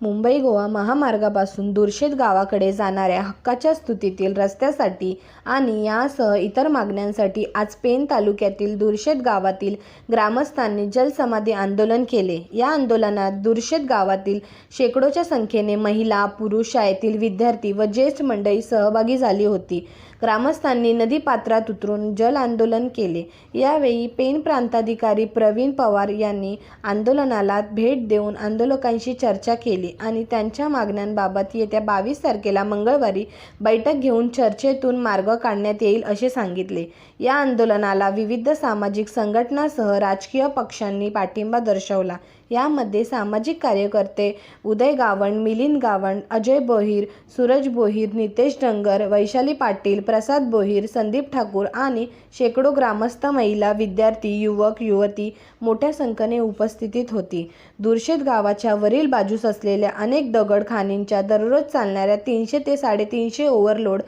मुंबई गोवा महामार्गापासून दुर्शेत गावाकडे जाणाऱ्या हक्काच्या स्तुतीतील रस्त्यासाठी आणि यासह इतर मागण्यांसाठी आज पेन तालुक्यातील दुर्शेत गावातील ग्रामस्थांनी जलसमाधी आंदोलन केले. या आंदोलनात दुर्शेत गावातील शेकडोच्या संख्येने महिला पुरुष शाळेतील विद्यार्थी व ज्येष्ठ मंडळी सहभागी झाली होती. ग्रामस्थांनी नदीपात्रात उतरून जल आंदोलन केले. यावेळी पेन प्रांताधिकारी प्रवीण पवार यांनी आंदोलनाला भेट देऊन आंदोलकांशी चर्चा केली. आणि त्यांच्या मागण्यांबाबत येत्या बावीस तारखेला मंगळवारी बैठक घेऊन चर्चेतून मार्ग काढण्यात येईल असे सांगितले. या आंदोलनाला विविध सामाजिक संघटनासह राजकीय पक्षांनी पाठिंबा दर्शवला. यामध्ये सामाजिक कार्यकर्ते उदय गावंड मिलिंद गावंड अजय बोहीर सूरज बोहीर नितेश डंगर वैशाली पाटील प्रसाद बोहीर संदीप ठाकूर आणि शेकडो ग्रामस्थ महिला विद्यार्थी युवक युवती मोठ्या संख्येने उपस्थितीत होती. दुर्शेत गावाच्या वरील बाजूस असलेल्या अनेक दगडखानींच्या दररोज चालणाऱ्या तीनशे ते साडेतीनशे ओव्हरलोड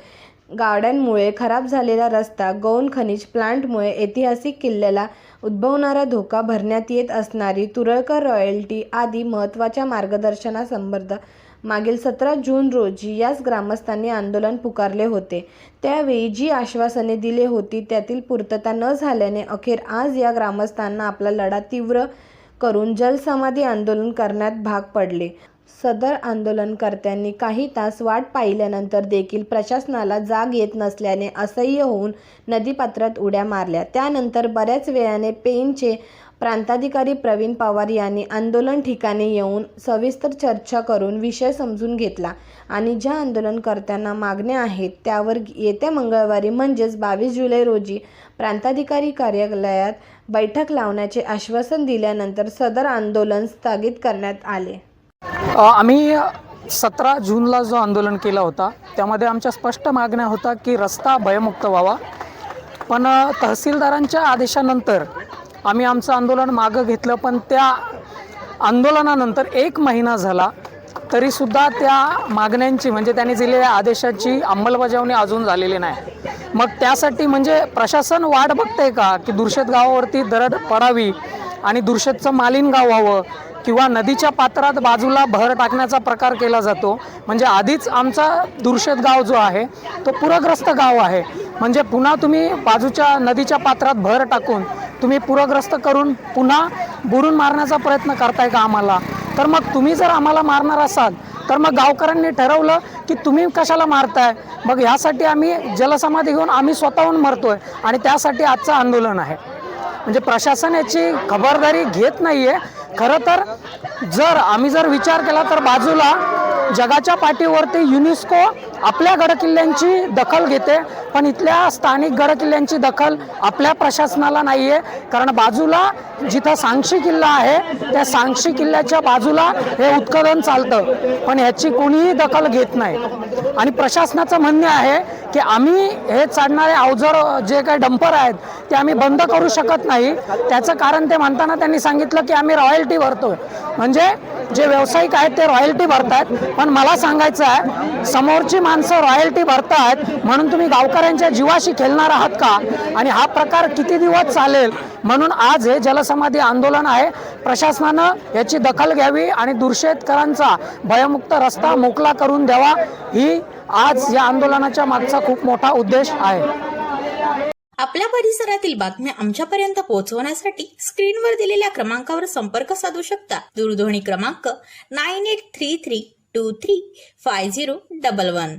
गाड्यांमुळे खराब झालेला रस्ता गौण खनिज प्लांटमुळे ऐतिहासिक किल्ल्याला उद्भवणारा धोका भरण्यात येत असणारी तुरळकर रॉयल्टी आदी महत्त्वाच्या मार्गदर्शनासंबंध मागील सतरा जून रोजी याच ग्रामस्थांनी आंदोलन पुकारले होते. त्यावेळी जी आश्वासने दिली होती त्यातील पूर्तता न झाल्याने अखेर आज या ग्रामस्थांना आपला लढा तीव्र करून जलसमाधी आंदोलन करण्यात भाग पडले. सदर आंदोलनकर्त्यांनी काही तास वाट पाहिल्यानंतर देखील प्रशासनाला जाग येत नसल्याने असह्य होऊन नदीपात्रात उड्या मारल्या. त्यानंतर बऱ्याच वेळाने पेनचे प्रांताधिकारी प्रवीण पवार यांनी आंदोलन ठिकाणी येऊन सविस्तर चर्चा करून विषय समजून घेतला आणि ज्या आंदोलनकर्त्यांना मागण्या आहेत त्यावर येत्या मंगळवारी म्हणजेच बावीस जुलै रोजी प्रांताधिकारी कार्यालयात बैठक लावण्याचे आश्वासन दिल्यानंतर सदर आंदोलन स्थगित करण्यात आले. आम्ही सतरा जूनला जो आंदोलन केला होता त्यामध्ये आमच्या स्पष्ट मागण्या होता की रस्ता भयमुक्त व्हावा. पण तहसीलदारांच्या आदेशानंतर आम्ही आमचं आंदोलन मागं घेतलं पण त्या आंदोलनानंतर एक महिना झाला तरीसुद्धा त्या मागण्यांची म्हणजे त्यांनी दिलेल्या आदेशाची अंमलबजावणी अजून झालेली नाही. मग त्यासाठी म्हणजे प्रशासन वाट बघतंय का की दुर्शेत गावावरती दरड पडावी आणि दुर्शेतचं मालीन गाव व्हावं किंवा नदीच्या पात्रात बाजूला भर टाकण्याचा प्रकार केला जातो. म्हणजे आधीच आमचा दुर्शेत गाव जो आहे तो पूरग्रस्त गाव आहे. म्हणजे पुन्हा तुम्ही बाजूच्या नदीच्या पात्रात भर टाकून तुम्ही पूरग्रस्त करून पुन्हा बुरून मारण्याचा प्रयत्न करताय का आम्हाला? तर मग तुम्ही जर आम्हाला मारणार असाल तर मग गावकऱ्यांनी ठरवलं की तुम्ही कशाला मारताय? मग ह्यासाठी आम्ही जलसमाधी घेऊन आम्ही स्वतःहून मरतोय आणि त्यासाठी आजचं आंदोलन आहे. म्हणजे प्रशासन याची खबरदारी घेत नाही आहे खरं तर जर आम्ही जर विचार केला तर बाजूला जगाच्या पाठीवरती युनेस्को आपल्या गडकिल्ल्यांची दखल घेते पण इथल्या स्थानिक गडकिल्ल्यांची दखल आपल्या प्रशासनाला नाही आहे कारण बाजूला जिथं सांगशी किल्ला आहे त्या सांगशी किल्ल्याच्या बाजूला हे उत्खनन चालतं. पण ह्याची कोणीही दखल घेत नाही. आणि प्रशासनाचं म्हणणे आहे की आम्ही हे चालणारे अवजड जे काही डंपर आहेत ते आम्ही बंद करू शकत नाही. त्याचं कारण ते म्हणताना त्यांनी सांगितलं की आम्ही रॉयल्टी भरतोय. म्हणजे जे व्यावसायिक आहेत ते रॉयल्टी भरतायत. पण मला सांगायचं आहे समोरची माणसं रॉयल्टी भरतायत म्हणून तुम्ही शेतकऱ्यांच्या जीवाशी खेळणार आहात का? आणि हा प्रकार किती दिवस चालेल? म्हणून आज हे जलसमाधी आंदोलन आहे. प्रशासनानं याची दखल घ्यावी आणि दुर्शेतकरांचा भयमुक्त रस्ता मोकळा करून द्यावा. ही आज या आंदोलनाच्या मागचा खूप मोठा उद्देश आहे. आपल्या परिसरातील बातम्या आमच्यापर्यंत पोहोचवण्यासाठी स्क्रीनवर दिलेल्या क्रमांकावर संपर्क साधू शकता. दूरध्वनी क्रमांक nine eight three three two three five zero double one.